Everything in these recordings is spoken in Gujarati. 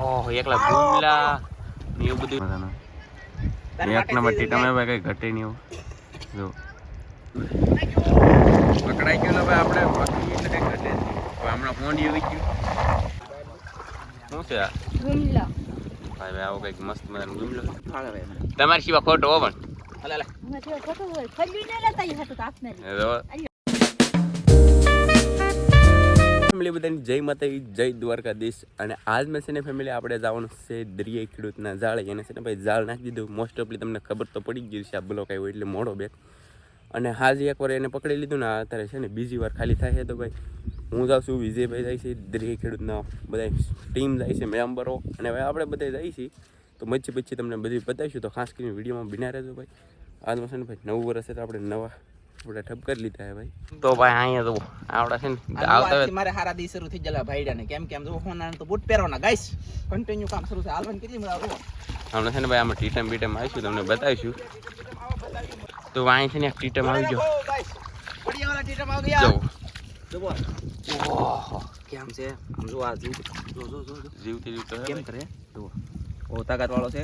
ઓહ એકલા ગુમલા ને એવું બધું. એક નંબર તમે ભાઈ કઈ ઘટે નહીં જો. પકડાઈ ગયો ને ભાઈ આપણે પકડી એટલે કઈ ઘટે હમણાં ફોન આવી ગયું. શું છે આ? ગુમલો. ભાઈ ભાઈ આવો કંઈક મસ્ત મજાનો ગુમલો. તમારી સિવાય ખોટો હો પણ. અમે તો ખોટું હોય ખલ્યું ને લેતા ઈ તો આપને ફેમિલી બધાની જય માતા જય દ્વારકાધીશ. અને આજ મેં છે ફેમિલી આપણે જવાનું છે દરિયાઈ ખેડૂતના જાળે એને છે ને ભાઈ ઝાડ નાખી દીધું. મોસ્ટ ઓફલી તમને ખબર તો પડી ગઈ છે, આ બ્લોક આવ્યો એટલે મોડો બેગ અને હાજી એકવાર એને પકડી લીધું ને અત્યારે છે ને બીજી વાર ખાલી થાય છે તો ભાઈ, હું જાઉં છું, વિજયભાઈ જાય છે દરિયાઈ ખેડૂતના બધા ટીમ જાય છે, મેમ્બરો. અને ભાઈ આપણે બધા જાય છીએ. તો મચ્છી પછી તમને બધી બતાવીશું. તો ખાસ કરીને વિડીયોમાં બિના રહેજો ભાઈ. આજમાં છે ને ભાઈ નવું વર્ષ છે તો આપણે નવા આપણે ઠપ કરી લીધા હે ભાઈ. તો ભાઈ અહીંયા તો આવડે છે ને આવતા મારે હારા દી શરૂ થઈ ગયેલા ભાઈડાને. કેમ કેમ જો ફોન તો બૂટ પહેરવાના ગાઈસ. કન્ટિન્યુ કામ શરૂ છે હાલવાનું કેટલી મજા આવે? હમણાં છે ને ભાઈ આમાં ટીટમ બીટમ આવીશું તમને બતાવીશું. તો અહીં છે ને એક ટીટમ આવી ગયો પડિયાવાળા ટીટમ આવી જો ગયા. જો બોલ ઓહો કેમ છે? આમ જો આ જીવ. જો જો જો. જીવતી જીવતો કેમ કરે? જો ઓ તાકાત વાળો છે.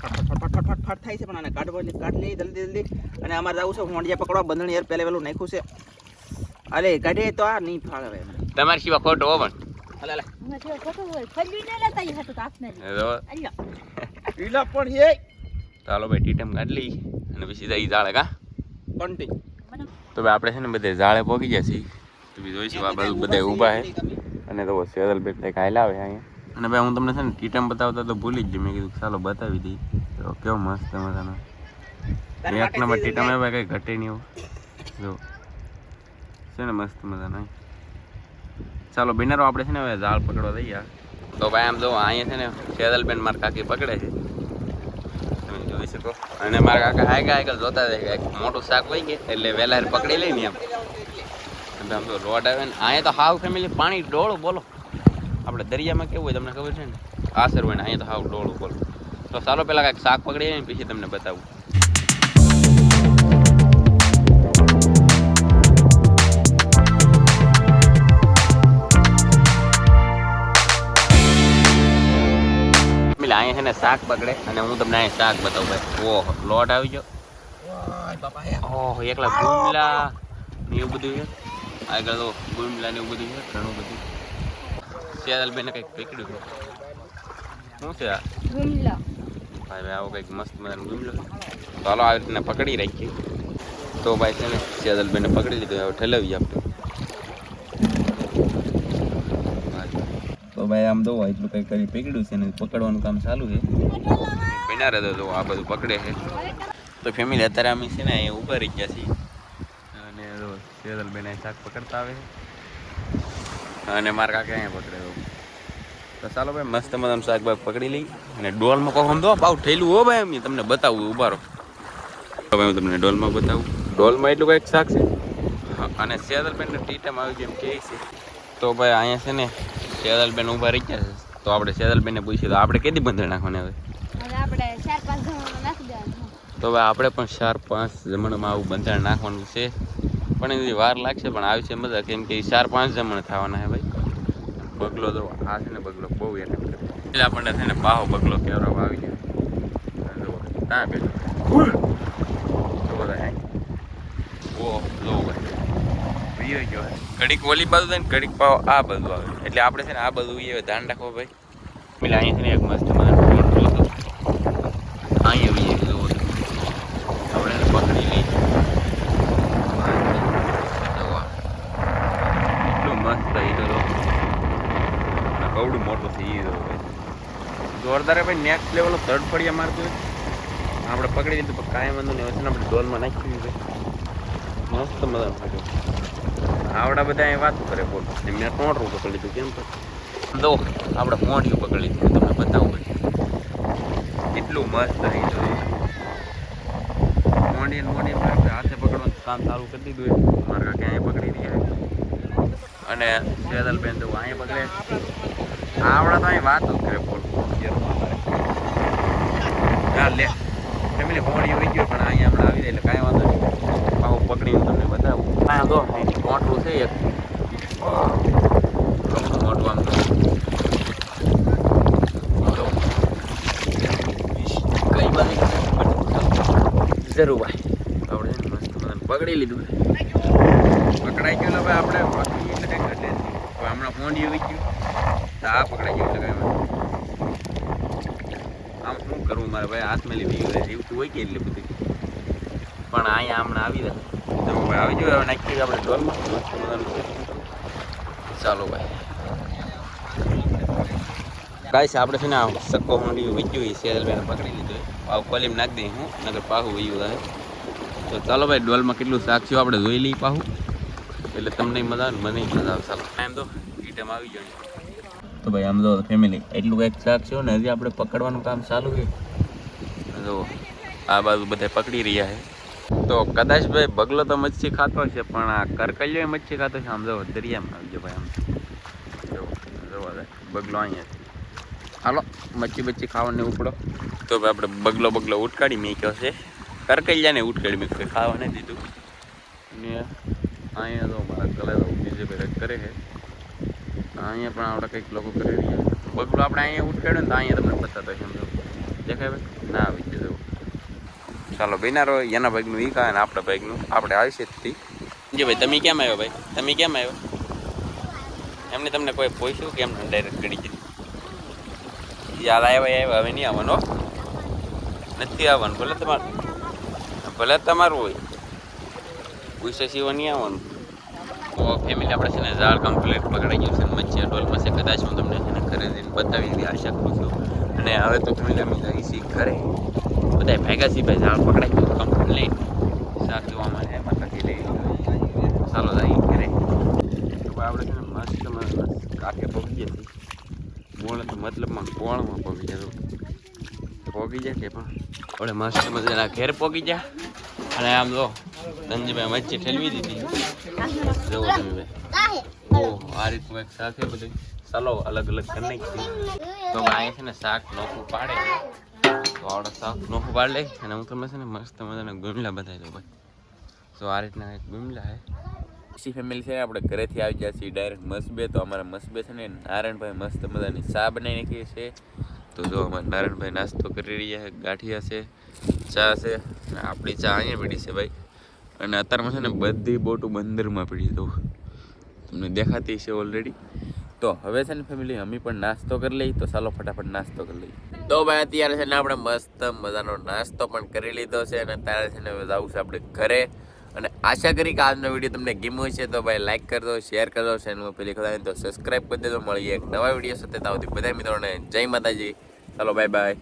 ફટ ફટ ફટ ફટ થાય છે પણ આને કાઢવાની કાઢ લઈ જલ્દી જલ્દી. અને અમારે જવું છે હોંડિયા પકડવા બંધણી યાર પહેલે પેલું નાખ્યું છે. અરે કાઢે તો આ નહીં ફાળે હવે. તમારી સિવાય ખોટો હો પણ. અલે અલે. પણ એ ચાલો ભાઈ ટીટમ કાઢી લઈ અને પછી જઈ જાળે કા? કન્ટિન્યુ તો ભાઈ આપણે છે ને બધે જાળે પહોંચી ગયા છીએ. તો બી જોઈશું આ બાજુ બધા ઊભા છે. અને તો સેદલ બેટ કાયલા આવે અહીંયા. અને ભાઈ હું તમને છે ને ટીટમ બતાવતા તો ભૂલી જ ગયો. મેં કીધું ચાલો બતાવી દઈ. તો કેવો મસ્ત મજાનો એક નંબર ટીટમ એ ભાઈ કંઈ ઘટે નહીં એવું. જો. છે ને મસ્ત મજાનો ચાલો બિનારો આપણે છે ને હવે ઝાડ પકડવા દઈએ તો ભાઈ આમ જો અહીંયા છે ને સેદલબેન મારા કાકી પકડે છે. તમે જોઈ શકો. અને મારા કાકા હાયકા હાયકા જોતા જાય મોટું શાક હોય કે એટલે વહેલા પકડી લઈ ને એમ. એટલે આમ તો રોડ આવે ને અહીંયા તો હાવ ફેમિલી પાણી ડોળું બોલો. આપણે દરિયામાં કેવું હોય તમને ખબર છે ને? હોય ને અહીંયા તો હાવ ડોળું બોલ. તો ચાલો પહેલાં કાંઈક શાક પકડીએ ને પછી તમને બતાવું. અહીંયા છે ને શાક પકડે અને હું તમને અહીંયા શાક બતાવું ભાઈ. ઓહો લોટ આવી ગયો. ઓહો એકલા ગુમલા ને એવું બધું છે. આગળ તો ગુમલા ને એવું બધું છે ઘણું બધું. સેદલ બેને કંઈક પકડ્યું શું છે આ? ગુમલો. ભાઈ ભાઈ આવો કંઈક મસ્ત મજાનો ગુમલો. ચાલો આવી રીતના પકડી રાખીએ. તો ભાઈ છે ને સેદલ બેને પકડી લીધું હવે ઠેલાવીએ આપણે. તો ભાઈ આમ તો એટલું કંઈક કરી પકડ્યું છે ને પકડવાનું કામ ચાલુ છે. બિના રહેતો તો આ બધું પકડે છે. તો ફેમિલી અત્યારે અમે છે ને અહીંયા ઊભા રહી ગયા છીએ. અને સેદલ બેન શાક પકડતા આવે છે. અને મારા કાકા અહીંયા પકડ્યો. તો ચાલો ભાઈ મસ્ત મજાનું શાકભાગ પકડી લઈ અને ડોલમાં કહો સમજો ભાવ થયેલું હો ભાઈ એમ તમને બતાવું ઉભારો તો ભાઈ હું તમને ડોલમાં બતાવું. ડોલમાં એટલું કંઈક શાક છે? અને સેદલબેન ટીટમ આવી ગયું એમ કહે છે. તો ભાઈ અહીંયા છે ને સેદલબેન ઊભા રહી ગયા છે. તો આપણે સેદલબેનને પૂછીએ તો આપણે કેદી બંધ નાખવાને હવે? હવે આપણે ચાર પાંચ જણા નાખી દેવાનું. તો ભાઈ આપણે પણ ચાર પાંચ જમણમાં આવું બંધારણ નાખવાનું છે. પણ એની વાર લાગશે, પણ આવશે મજા. કેમ કે ચાર પાંચ જમણ થવાના છે ભાઈ. બગલો તો આ છે ને બગલો બહુ એને એટલે આપણને થઈને બાહો બગલો કેવડાવવા આવી ગયો. ત્યાં બેઠો કડીક હે. હે. ઓલી બાજુ થાય ને કડીક પાવ આ બાજુ આવે. એટલે આપણે છે ને આ બાજુ એ ધ્યાન રાખવો ભાઈ. પેલા અહીંયા છે ને એક મસ્ત મજાનો ફોન જોતો અહીંયા વીએ જુઓ તો. આપણે એને પકડી લઈ જુઓ. એટલું મસ્ત એ તો જો. અને કવડું મોટું છે એ જો ભાઈ જોરદાર ભાઈ નેક્સ્ટ લેવલ થર્ડ ફળિયા મારતું હોય. આપણે પકડી લીધું, પણ કાંઈ વાંધો નહીં ને આપણે ડોલમાં નાખી દીધું. મસ્ત મજા પડ્યું આવડા બધા અહીં વાત કરે બોલ. મેં ટોટરું પકડી લીધું, કેમ પણ દો આપણે મોઢિયું પકડી લીધું તમને બતાવું એટલું મસ્ત રહી જોઈએ મોઢી મોઢી હાથે પકડવાનું કામ ચાલુ કરી દીધું મારા અહીંયા પકડી દીધા અને સેદલબેન તો અહીંયા પકડે. આવડા તો અહીં વાત કરે બોલ. લે ફેમિલી હોળી હોય ગયો પણ અહીંયા હમણાં આવી એટલે કાંઈ વાંધો નહીં. પાવ પકડીને તમને બતાવું. હા તો મોટું છે એક. મોટું આમ કઈ બાજુ જરૂર ભાઈ. આપણે પકડી લીધું પકડાઈ ગયું ભાઈ આપણે હમણાં ફોન જેવી ગયું. તો આ પકડાઈ ગયું એટલે કાંઈ કરવું મારે ભાઈ હાથમાં લીધી એવું તો હોય કે એટલે બધું? પણ અહીંયા હમણાં આવી રહ્યા તો ભાઈ આવી જાવ નાખી આપણે ડોલમાં ચાલો ભાઈ. ગાઈસ આપણે છે ને સક્કો હોંડી સેલ બેન પકડી લીધું પાવ કોલીમ નાખી દઈ હું નગર પાહું વયું થાય તો ચાલો ભાઈ ડોલમાં કેટલું શાક છે આપણે જોઈ લઈએ પાહું. એટલે તમને મજા આવે મને મજા આવે. ચાલો. એમ તો ઈટમ આવી જાય તો ભાઈ, આમ જો ફેમિલી એટલું કંઈક શાક છે ને, હજી આપણે પકડવાનું કામ ચાલુ છે. જો આ બાજુ બધા પકડી રહ્યા છે. તો કદાચ ભાઈ, બગલો તો મચ્છી ખાતો છે પણ આ કરકલિયો મચ્છી ખાતો છે આમ જો દરિયામાં આવજો ભાઈ આમ. જો બગલો અહીંયા હાલો, મચ્છી બચ્છી ખાવાને ઉપડો. તો ભાઈ, આપણે બગલો બગલો ઉટકાડી મેક્યો છે. કરકલિયાને ઉટકાડી ખાવા નથી દીધું. ને અહીંયા તો મારા કલર બીજે ભાઈ કરે છે. અહીંયા પણ આપણે કંઈક લોકો કરી રહ્યા બગલો આપણે અહીંયા ઉઠેડ્યું ને તો અહીંયા તમને બતાતો છે તો. દેખાય ભાઈ? ના, આવી જ ચાલો, બિનારો એના ભાગનું ઈ કાંઈ આપણા ભાગનું. આપણે જ થી જી ભાઈ, તમે કેમ આવ્યો ભાઈ? તમે કેમ આવ્યો? એમને તમને કોઈ પૂછ્યું કેમ ડાયરેક્ટ ગડી જતી યાદ આવ્યા આવ્યા? હવે નહીં આવવાનો નથી આવવાનું. ભલે તમારું ભલે તમારું હોય. પૂછે સિવાય નહીં આવવાનું. ફેમિલી આપણે છે ને ઝાડ કમ્પ્લીટ પકડાઈ ગયું છે. મચ્છી ડોલમાં છે. કદાચ હું તમને છે ને ઘરે બતાવી એવી આશા કરું છું. અને હવે તો ફેમિલી અમે જઈ છીએ ઘરે. બધા ભેગા છીએ ભાઈ, ઝાડ પકડાઈ ગયું કમ્પ્લીટ શાક જોવામાં એમાં માતાજી લઈ ચાલો જઈએ ઘરે. આપણે છે ને મસ્ત મસ્ત કાંઠે પગી છીએ. મોણ તો મતલબમાં કોણમાં પગી જતો પોગી જાય કે પણ? આપણે મસ્ત મજાના ઘેર પોગી ગયા અને આમ જો, ધનજીભાઈ મચ્છી ઠેલવી દીધી. જુઓ તમે ભાઈ આ રીતનું એક શાક છે બધું. ચાલો અલગ અલગ કરી નાખીએ. તો અહીંયા છે ને શાક નોખું પાડે. તો આવડે શાક નોખું પાડી લે અને હું તમને છે ને મસ્ત મજાના ગુમલા બતાવી દઉં ભાઈ તો આ રીતના એક ગુમલા હે. સી ફેમિલી છે આપણે ઘરેથી આવી ગયા છીએ ડાયરેક્ટ મસબે. તો અમારા મસબે છે ને નારાયણભાઈ મસ્ત મજાની ચા બનાવી નાખીએ છે. તો જો અમારે નારાયણભાઈ નાસ્તો કરી રહ્યા છે ગાંઠિયા છે ચા છે અને આપણી ચા અહીંયા પડી છે ભાઈ. અને અત્યારમાં છે ને બધી બોટું બંદરમાં પડી દઉં તમને દેખાતી છે ઓલરેડી તો હવે છે ને ફેમિલી અમે પણ નાસ્તો કરી લઈ તો ચાલો ફટાફટ નાસ્તો કરી લઈએ. તો ભાઈ, અત્યારે છે ને આપણે મસ્ત મજાનો નાસ્તો પણ કરી લીધો છે અને અત્યારે છે ને જવું છે આપણે ઘરે. અને આશા કરી કે આજનો વીડિયો તમને ગમ્યો છે તો ભાઈ લાઈક કરજો શેર કરજો ચેનલમાં પેલી કદાચ તો સબસ્ક્રાઈબ કરી દેજો. મળીએ એક નવા વીડિયો સાથે. તાવથી બધા મિત્રોને જય માતાજી. ચાલો બાય બાય